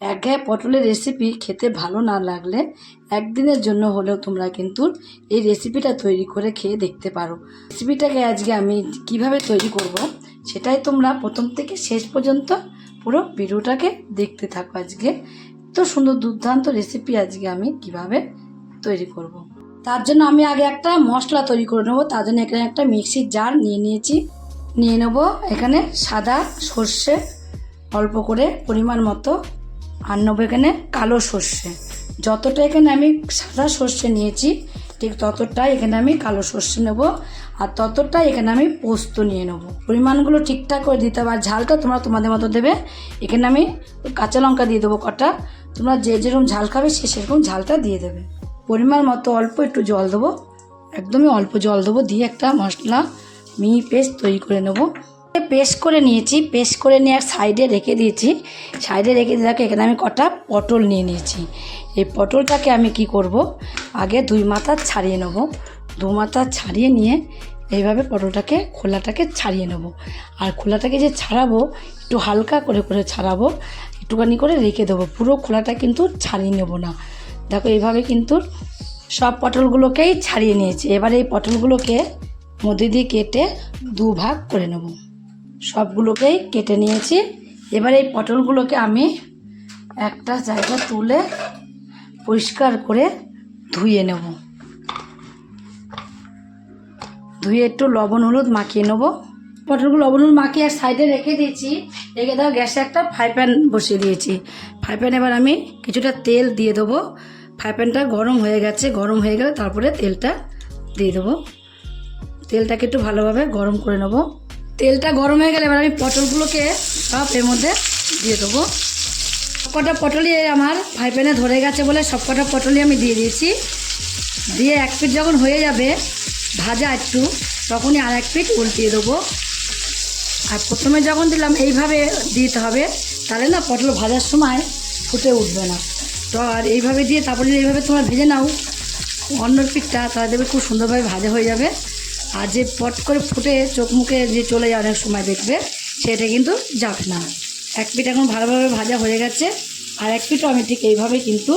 একঘেয়ে পটলের রেসিপি খেতে ভালো না লাগলে একদিনের জন্য হলেও তোমরা কিন্তু এই রেসিপিটা তৈরি করে খেয়ে দেখতে পারো। রেসিপিটাকে আজকে আমি কীভাবে তৈরি করব সেটাই তোমরা প্রথম থেকে শেষ পর্যন্ত পুরো ভিডিওটাকে দেখতে থাকো আজকে। তো সুন্দর দুর্দান্ত রেসিপি আজকে আমি কীভাবে তৈরি করব। তার জন্য আমি আগে একটা মশলা তৈরি করে নেব, তার জন্য এখানে একটা মিক্সির জার নিয়ে নিয়েছি। নিয়ে নেব এখানে সাদা সর্ষে অল্প করে পরিমাণ মতো আর নেব এখানে কালো সর্ষে। যতটা এখানে আমি সাদা সর্ষে নিয়েছি, ঠিক ততটাই এখানে আমি কালো সর্ষে নেব আর ততটাই এখানে আমি পোস্ত নিয়ে নেব। পরিমাণগুলো ঠিকঠাক করে দিতে হবে আর ঝালটা তোমরা তোমাদের মতো দেবে। এখানে আমি কাঁচা লঙ্কা দিয়ে দেবো কটা। তোমরা যে যেরকম ঝাল খাবে সে সেরকম ঝালটা দিয়ে দেবে। পরিমাণ মতো অল্প একটু জল দেবো। একদমই অল্প জল দেবো দিয়ে একটা মশলা, মিহি পেস্ট তৈরি করে নেব। পেস্ট করে নিয়েছি পেস্ট করে নিয়ে এক সাইডে রেখে দিয়েছি। সাইডে রেখে দিয়ে এখানে আমি কটা পটল নিয়ে নিয়েছি। এই পটলটাকে আমি কি করব? আগে দুই মাথা ছাড়িয়ে নেব। দু মাথা ছাড়িয়ে নিয়ে এইভাবে পটলটাকে, খোলাটাকে ছাড়িয়ে নেব। আর খোলাটাকে যে ছাড়াবো, একটু হালকা করে করে ছাড়াবো, একটুখানি করে রেখে দেবো। পুরো খোলাটা কিন্তু ছাড়িয়ে নেব না। দেখো এইভাবে কিন্তু সব পটলগুলোকেই ছাড়িয়ে নিয়েছি। এবার এই পটলগুলোকে মধ্যে দিয়ে কেটে দু ভাগ করে নেব। সবগুলোকেই কেটে নিয়েছি। এবার এই পটলগুলোকে আমি একটা জায়গা তুলে পরিষ্কার করে ধুয়ে নেব। ধুয়ে একটু লবণ, হলুদ মাখিয়ে নেব। পটলগুলো লবণ, হলুদ মাখিয়ে এক সাইডে রেখে দিয়েছি। রেখে দেওয়া গ্যাসে একটা ফ্রাই প্যান বসিয়ে দিয়েছি। ফ্রাই প্যান এবার আমি কিছুটা তেল দিয়ে দেবো। ফ্রাই প্যানটা গরম হয়ে গেছে, গরম হয়ে গেলে তারপরে তেলটা দিয়ে দেবো। তেলটাকে একটু ভালোভাবে গরম করে নেব। তেলটা গরম হয়ে গেলে এবার আমি পটলগুলোকে সব এর মধ্যে দিয়ে দেবো। সবকটা পটলই আমার ফ্রাই প্যানে ধরে গেছে বলে সবকটা পটলই আমি দিয়ে দিয়েছি। দিয়ে এক পিঠ যখন হয়ে যাবে ভাজা একটু, তখনই আর এক পিঠ উল্টিয়ে দেবো। আর প্রথমে যখন দিলাম এইভাবে দিতে হবে, তাহলে না পটল ভাজার সময় ফুটে উঠবে না। তো আর এইভাবে দিয়ে তারপরে এইভাবে তোমরা ভেজে নাও অন্য পিঠটা তাহলে দেখবে খুব সুন্দরভাবে ভাজা হয়ে যাবে। আর যে পট করে ফুটে চোখ মুখে যে চলে যায় অনেক সময় দেখবে, সেটা কিন্তু যাবে না। এক পিঠ এখন ভালোভাবে ভাজা হয়ে গেছে, আর এক পিঠও আমি ঠিক এইভাবে কিন্তু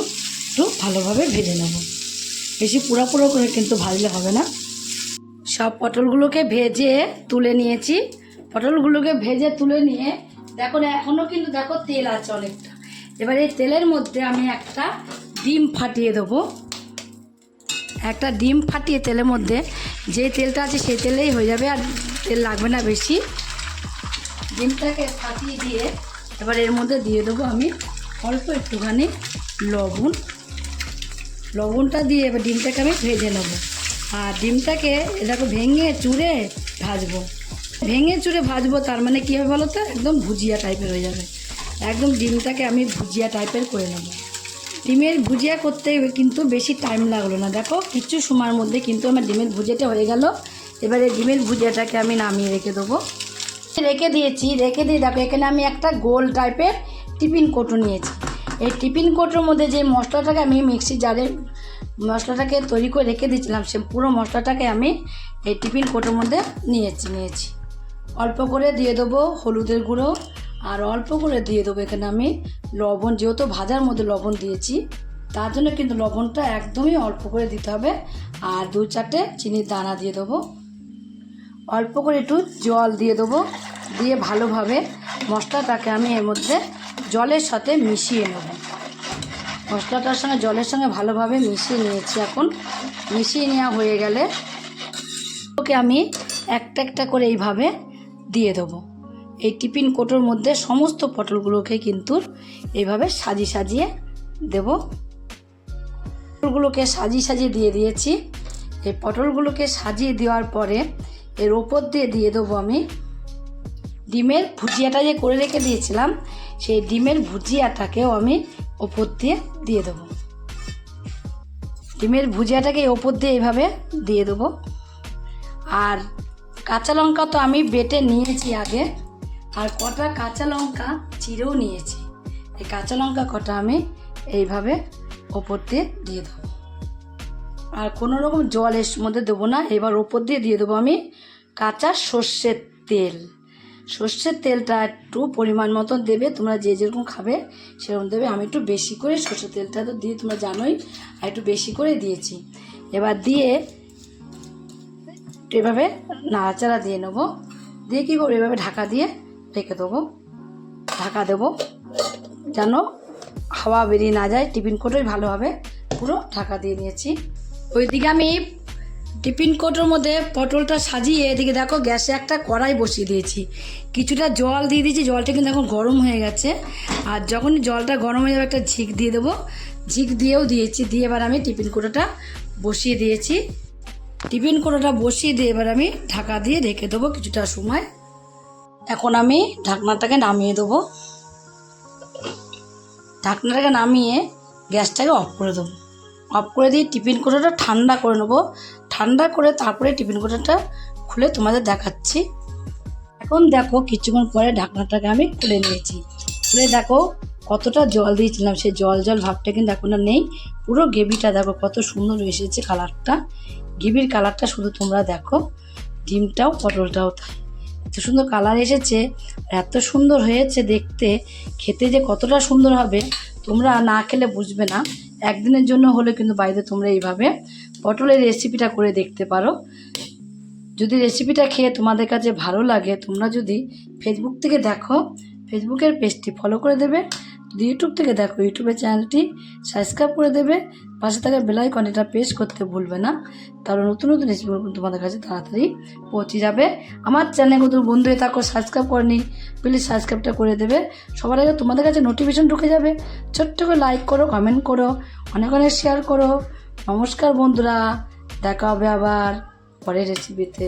একটু ভালোভাবে ভেজে নেব। বেশি পুরো পুরো করে কিন্তু ভাজলে হবে না। সব পটলগুলোকে ভেজে তুলে নিয়েছি। পটলগুলোকে ভেজে তুলে নিয়ে, দেখো না এখনও কিন্তু দেখো তেল আছে অনেকটা। এবার এই তেলের মধ্যে আমি একটা ডিম ফাটিয়ে দেবো। একটা ডিম ফাটিয়ে তেলের মধ্যে যে তেলটা আছে সেই তেলেই হয়ে যাবে আর তেল লাগবে না বেশি। ডিমটাকে ফাটিয়ে দিয়ে এবার এর মধ্যে দিয়ে দেবো আমি অল্প একটুখানি লবণ। লবণটা দিয়ে এবার ডিমটাকে আমি ভেজে নেব। আর ডিমটাকে এটাকে ভেঙে চুড়ে ভাজবো। ভেঙে চুড়ে ভাজবো তার মানে কী হবে বলো তো? একদম ভুজিয়া টাইপের হয়ে যাবে। একদম ডিমটাকে আমি ভুজিয়া টাইপের করে নেব। ডিমের ভুজিয়া করতে কিন্তু বেশি টাইম লাগল না। দেখো, কিছু সময়ের মধ্যে কিন্তু আমার ডিমের ভুজিয়াটা হয়ে গেল। এবারে ডিমের ভুজিয়াটাকে আমি নামিয়ে রেখে দেবো। রেখে দিয়েছি, রেখে দিয়ে দেখো, এখানে আমি একটা গোল টাইপের টিফিন কোটো নিয়েছি। এই টিফিন কোটোর মধ্যে যে মশলাটাকে আমি মিক্সি জারে মশলাটাকে তৈরি করে রেখে দিয়েছিলাম, সে পুরো মশলাটাকে আমি এই টিফিন কোটোর মধ্যে নিয়েছি নিয়েছি। অল্প করে দিয়ে দেবো হলুদের গুঁড়ো, আর অল্প করে দিয়ে দেবো এখানে আমি লবণ, যেহেতু ভাজার মধ্যে লবণ দিয়েছি, তার জন্য কিন্তু লবণটা একদমই অল্প করে দিতে হবে। আর দু চারটে চিনির দানা দিয়ে দেবো। অল্প করে একটু জল দিয়ে দেবো। দিয়ে ভালোভাবে মশলাটাকে আমি এর মধ্যে জলের সাথে মিশিয়ে নেব। মশলাটার সঙ্গে, জলের সঙ্গে ভালোভাবে মিশিয়ে নিয়েছি এখন। মিশিয়ে নেওয়া হয়ে গেলে ওকে আমি একটা একটা করে এইভাবে দিয়ে দেবো। এই টিফিন কোটোর মধ্যে সমস্ত পটলগুলোকে কিন্তু এইভাবে সাজিয়ে সাজিয়ে দেব। পটলগুলোকে সাজিয়ে সাজিয়ে দিয়ে দিয়েছি। এই পটলগুলোকে সাজিয়ে দেওয়ার পরে এর ওপর দিয়ে দিয়ে দেবো আমি ডিমের ভুজিয়াটা যে করে রেখে দিয়েছিলাম, সেই ডিমের ভুজিয়াটাকেও আমি ওপর দিয়ে দিয়ে দেবো। ডিমের ভুজিয়াটাকে ওপর দিয়ে এইভাবে দিয়ে দেবো। আর কাঁচা লঙ্কা তো আমি বেটে নিয়েছি আগে। আর কটা কাঁচা লঙ্কা চিরেও নিয়েছি। এই কাঁচা লঙ্কা কটা আমি এইভাবে ওপর দিয়ে দিয়ে দেবো। আর কোনো রকম জল এর মধ্যে দেবো না, এবার ওপর দিয়ে দিয়ে দেবো আমি কাঁচা সর্ষের তেল। সর্ষের তেলটা একটু পরিমাণ মতন দেবে, তোমরা যে যেরকম খাবে সেরকম দেবে। আমি একটু বেশি করে সর্ষের তেলটা তো দিয়ে তোমরা জানোই, আর একটু বেশি করে দিয়েছি। এবার দিয়ে এভাবে নাড়াচাড়া দিয়ে নেব। দিয়ে কী করব? এভাবে ঢাকা দিয়ে রেখে দেবো, ঢাকা দেবো। যেন হাওয়া বেরিয়ে না যায়, টিফিন কোটোই ভালোভাবে পুরো ঢাকা দিয়ে নিয়েছি। ওইদিকে আমি টিফিন কোটোর মধ্যে পটলটা সাজিয়ে, এদিকে দেখো গ্যাসে একটা কড়াই বসিয়ে দিয়েছি। কিছুটা জল দিয়ে দিয়েছি, জলটা কিন্তু এখন গরম হয়ে গেছে। আর যখনই জলটা গরম হয়ে যাবে একটা ঝিক দিয়ে দেবো। ঝিক দিয়েও দিয়েছি, দিয়ে এবার আমি টিফিন কোটোটা বসিয়ে দিয়েছি। টিফিন কোটোটা বসিয়ে দিয়ে এবার আমি ঢাকা দিয়ে রেখে দেবো কিছুটা সময়। এখন আমি ঢাকনাটাকে নামিয়ে দেবো। ঢাকনাটাকে নামিয়ে গ্যাসটাকে অফ করে দেবো। অফ করে দিয়ে টিফিন কোটোটা ঠান্ডা করে নেব। ঠান্ডা করে তারপরে টিফিন কোটোটা খুলে তোমাদের দেখাচ্ছি। এখন দেখো কিছুক্ষণ পরে ঢাকনাটাকে আমি খুলে নিয়েছি। খুলে দেখো কতটা জল দিয়েছিলাম। সেই জল জল ভাবটা কিন্তু এখন আর নেই। পুরো গ্রেভিটা দেখো কত সুন্দর এসেছে কালারটা। গ্রেভির কালারটা শুধু তোমরা দেখো। ডিমটাও পটলটাও তাই। এত সুন্দর কালার এসেছে, এত সুন্দর হয়েছে দেখতে, খেতে যে কতটা সুন্দর হবে, তোমরা না খেলে বুঝবে না। একদিনের জন্য হলে কিন্তু বাড়িতে তোমরা এইভাবে পটলের রেসিপিটা করে দেখতে পারো। যদি রেসিপিটা খেয়ে তোমাদের কাছে ভালো লাগে, তোমরা যদি ফেসবুক থেকে দেখো ফেসবুকের পেজটি ফলো করে দেবে। ইউটিউব থেকে দেখো ইউটিউবের চ্যানেলটি সাবস্ক্রাইব করে দেবে। পাশে থাকা বেলাইকন এটা প্রেস করতে ভুলবে না। তাহলে নতুন নতুন কিন্তু তোমাদের কাছে তাড়াতাড়ি পৌঁছে যাবে। আমার চ্যানেল কত বন্ধু হয়ে থাকো সাবস্ক্রাইব করেনি প্লিজ সাবস্ক্রাইবটা করে দেবে। সবার আগে তোমাদের কাছে নোটিফিকেশন ঢুকে যাবে। ছোট্ট করে লাইক করো কমেন্ট করো, অনেক অনেক শেয়ার করো। নমস্কার বন্ধুরা, দেখা হবে আবার পরের রেসিপিতে